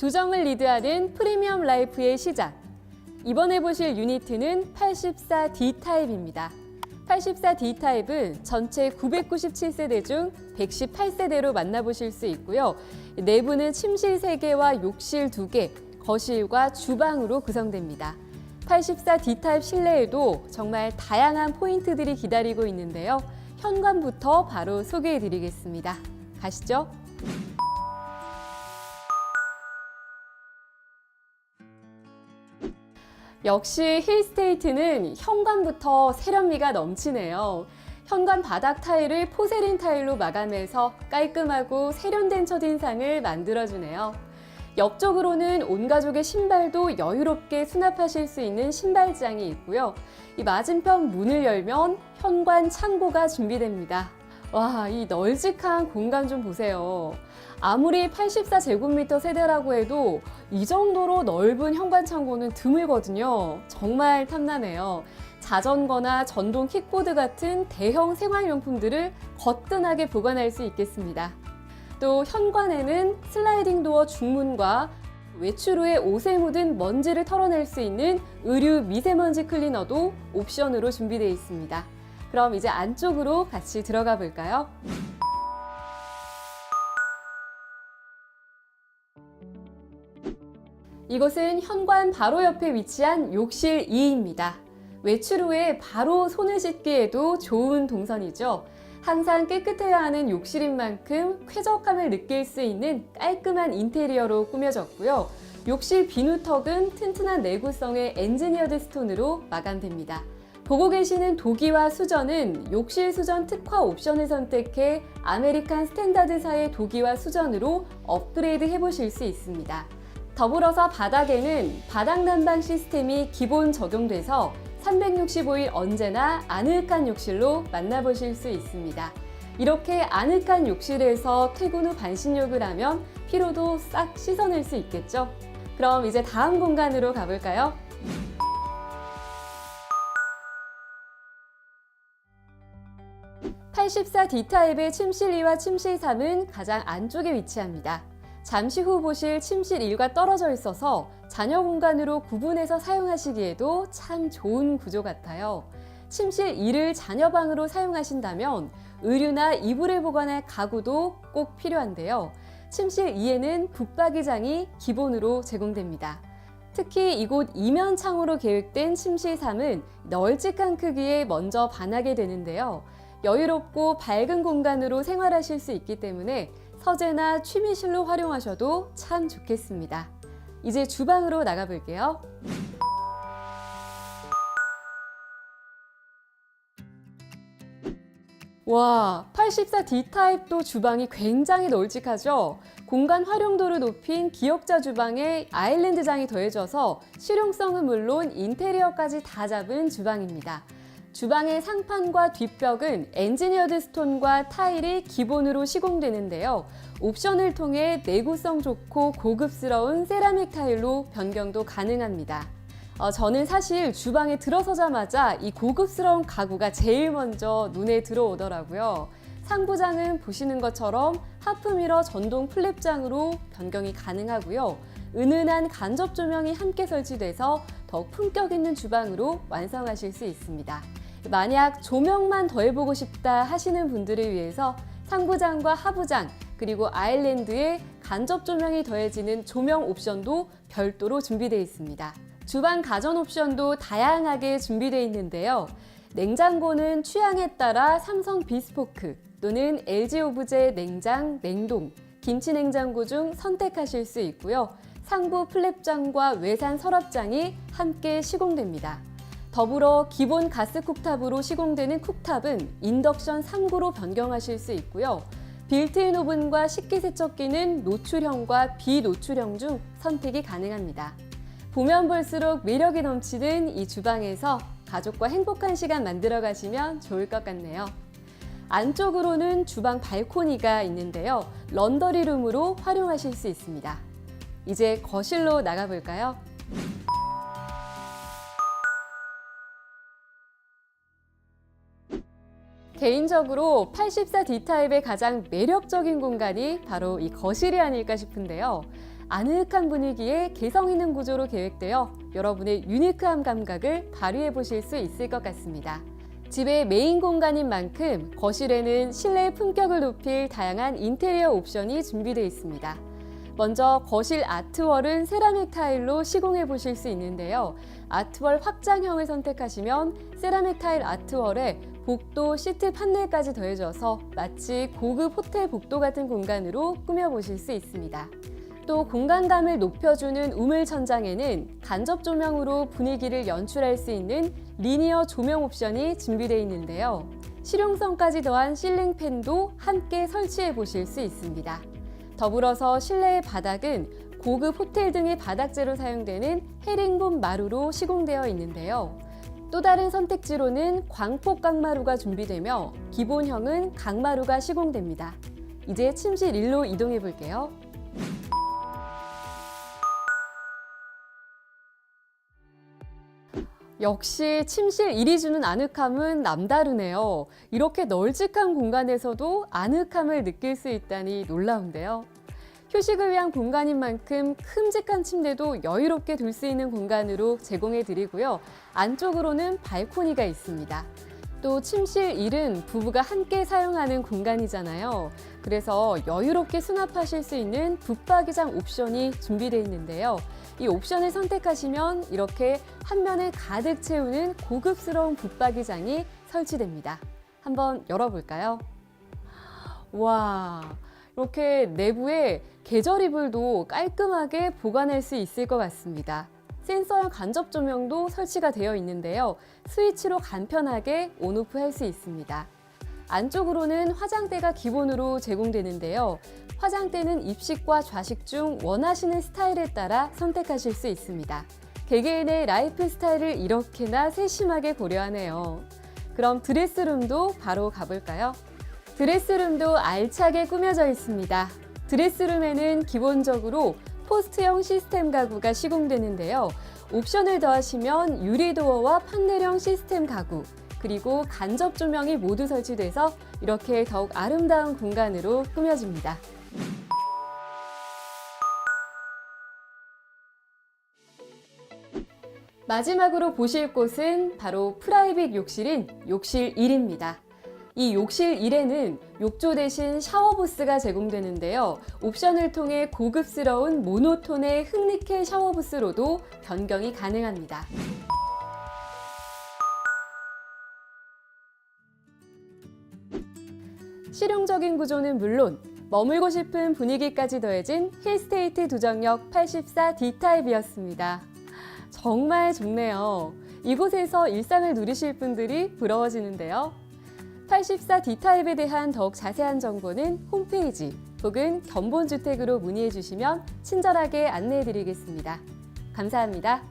두정을 리드하는 프리미엄 라이프의 시작. 이번에 보실 유니트는 84D 타입입니다. 84D 타입은 전체 997세대 중 118세대로 만나보실 수 있고요. 내부는 침실 3개와 욕실 2개, 거실과 주방으로 구성됩니다. 84D 타입 실내에도 정말 다양한 포인트들이 기다리고 있는데요. 현관부터 바로 소개해 드리겠습니다. 가시죠. 역시 힐스테이트는 현관부터 세련미가 넘치네요. 현관 바닥 타일을 포세린 타일로 마감해서 깔끔하고 세련된 첫인상을 만들어주네요. 옆쪽으로는 온 가족의 신발도 여유롭게 수납하실 수 있는 신발장이 있고요. 이 맞은편 문을 열면 현관 창고가 준비됩니다. 와, 이 널찍한 공간 좀 보세요. 아무리 84제곱미터 세대라고 해도 이 정도로 넓은 현관 창고는 드물거든요. 정말 탐나네요. 자전거나 전동 킥보드 같은 대형 생활용품들을 거뜬하게 보관할 수 있겠습니다. 또 현관에는 슬라이딩 도어 중문과 외출 후에 옷에 묻은 먼지를 털어낼 수 있는 의류 미세먼지 클리너도 옵션으로 준비되어 있습니다. 그럼 이제 안쪽으로 같이 들어가 볼까요? 이곳은 현관 바로 옆에 위치한 욕실 2입니다. 외출 후에 바로 손을 씻기에도 좋은 동선이죠. 항상 깨끗해야 하는 욕실인 만큼 쾌적함을 느낄 수 있는 깔끔한 인테리어로 꾸며졌고요. 욕실 비누턱은 튼튼한 내구성의 엔지니어드 스톤으로 마감됩니다. 보고 계시는 도기와 수전은 욕실 수전 특화 옵션을 선택해 아메리칸 스탠다드사의 도기와 수전으로 업그레이드 해보실 수 있습니다. 더불어서 바닥에는 바닥 난방 시스템이 기본 적용돼서 365일 언제나 아늑한 욕실로 만나보실 수 있습니다. 이렇게 아늑한 욕실에서 퇴근 후 반신욕을 하면 피로도 싹 씻어낼 수 있겠죠? 그럼 이제 다음 공간으로 가볼까요? (84D) 타입의 침실 2와 침실 3은 가장 안쪽에 위치합니다. 잠시 후 보실 침실 1과 떨어져 있어서 자녀 공간으로 구분해서 사용하시기에도 참 좋은 구조 같아요. 침실 1을 자녀 방으로 사용하신다면 의류나 이불을 보관할 가구도 꼭 필요한데요. 침실 2에는 붙박이장이 기본으로 제공됩니다. 특히 이곳 이면 창으로 계획된 침실 3은 널찍한 크기에 먼저 반하게 되는데요. 여유롭고 밝은 공간으로 생활하실 수 있기 때문에 서재나 취미실로 활용하셔도 참 좋겠습니다. 이제 주방으로 나가 볼게요. 와, 84D 타입도 주방이 굉장히 널찍하죠? 공간 활용도를 높인 기역자 주방에 아일랜드장이 더해져서 실용성은 물론 인테리어까지 다 잡은 주방입니다. 주방의 상판과 뒷벽은 엔지니어드 스톤과 타일이 기본으로 시공되는데요. 옵션을 통해 내구성 좋고 고급스러운 세라믹 타일로 변경도 가능합니다. 어, 저는 사실 주방에 들어서자마자 이 고급스러운 가구가 제일 먼저 눈에 들어오더라고요. 상부장은 보시는 것처럼 하프미러 전동 플랩장으로 변경이 가능하고요. 은은한 간접 조명이 함께 설치돼서 더 품격 있는 주방으로 완성하실 수 있습니다. 만약 조명만 더해보고 싶다 하시는 분들을 위해서 상부장과 하부장 그리고 아일랜드에 간접 조명이 더해지는 조명 옵션도 별도로 준비되어 있습니다. 주방 가전 옵션도 다양하게 준비되어 있는데요. 냉장고는 취향에 따라 삼성 비스포크 또는 LG 오브제 냉장, 냉동, 김치 냉장고 중 선택하실 수 있고요. 상부 플랩장과 외산 서랍장이 함께 시공됩니다. 더불어 기본 가스 쿡탑으로 시공되는 쿡탑은 인덕션 3구로 변경하실 수 있고요. 빌트인 오븐과 식기세척기는 노출형과 비노출형 중 선택이 가능합니다. 보면 볼수록 매력이 넘치는 이 주방에서 가족과 행복한 시간 만들어 가시면 좋을 것 같네요. 안쪽으로는 주방 발코니가 있는데요. 런더리룸으로 활용하실 수 있습니다. 이제 거실로 나가볼까요? 개인적으로 84D 타입의 가장 매력적인 공간이 바로 이 거실이 아닐까 싶은데요. 아늑한 분위기에 개성 있는 구조로 계획되어 여러분의 유니크한 감각을 발휘해 보실 수 있을 것 같습니다. 집의 메인 공간인 만큼 거실에는 실내 품격을 높일 다양한 인테리어 옵션이 준비되어 있습니다. 먼저 거실 아트월은 세라믹 타일로 시공해 보실 수 있는데요. 아트월 확장형을 선택하시면 세라믹 타일 아트월에 복도 시트 판넬까지 더해져서 마치 고급 호텔 복도 같은 공간으로 꾸며보실 수 있습니다. 또 공간감을 높여주는 우물 천장에는 간접 조명으로 분위기를 연출할 수 있는 리니어 조명 옵션이 준비되어 있는데요. 실용성까지 더한 실링 팬도 함께 설치해 보실 수 있습니다. 더불어서 실내의 바닥은 고급 호텔 등의 바닥재로 사용되는 헤링본 마루로 시공되어 있는데요. 또 다른 선택지로는 광폭 강마루가 준비되며 기본형은 강마루가 시공됩니다. 이제 침실 1로 이동해 볼게요. 역시 침실 1이 주는 아늑함은 남다르네요. 이렇게 널찍한 공간에서도 아늑함을 느낄 수 있다니 놀라운데요. 휴식을 위한 공간인 만큼 큼직한 침대도 여유롭게 둘 수 있는 공간으로 제공해 드리고요. 안쪽으로는 발코니가 있습니다. 또 침실 1은 부부가 함께 사용하는 공간이잖아요. 그래서 여유롭게 수납하실 수 있는 붙박이장 옵션이 준비되어 있는데요. 이 옵션을 선택하시면 이렇게 한 면을 가득 채우는 고급스러운 붙박이장이 설치됩니다. 한번 열어볼까요? 와, 이렇게 내부에 계절 이불도 깔끔하게 보관할 수 있을 것 같습니다. 센서형 간접 조명도 설치가 되어 있는데요. 스위치로 간편하게 온오프 할 수 있습니다. 안쪽으로는 화장대가 기본으로 제공되는데요. 화장대는 입식과 좌식 중 원하시는 스타일에 따라 선택하실 수 있습니다. 개개인의 라이프 스타일을 이렇게나 세심하게 고려하네요. 그럼 드레스룸도 바로 가볼까요? 드레스룸도 알차게 꾸며져 있습니다. 드레스룸에는 기본적으로 포스트형 시스템 가구가 시공되는데요. 옵션을 더하시면 유리도어와 판넬형 시스템 가구, 그리고 간접 조명이 모두 설치돼서 이렇게 더욱 아름다운 공간으로 꾸며집니다. 마지막으로 보실 곳은 바로 프라이빗 욕실인 욕실 1입니다. 이 욕실 1에는 욕조 대신 샤워부스가 제공되는데요. 옵션을 통해 고급스러운 모노톤의 흑니켈 샤워부스로도 변경이 가능합니다. 실용적인 구조는 물론 머물고 싶은 분위기까지 더해진 힐스테이트 두정역 84 D타입이었습니다. 정말 좋네요. 이곳에서 일상을 누리실 분들이 부러워지는데요. 84 D타입에 대한 더욱 자세한 정보는 홈페이지 혹은 견본주택으로 문의해 주시면 친절하게 안내해 드리겠습니다. 감사합니다.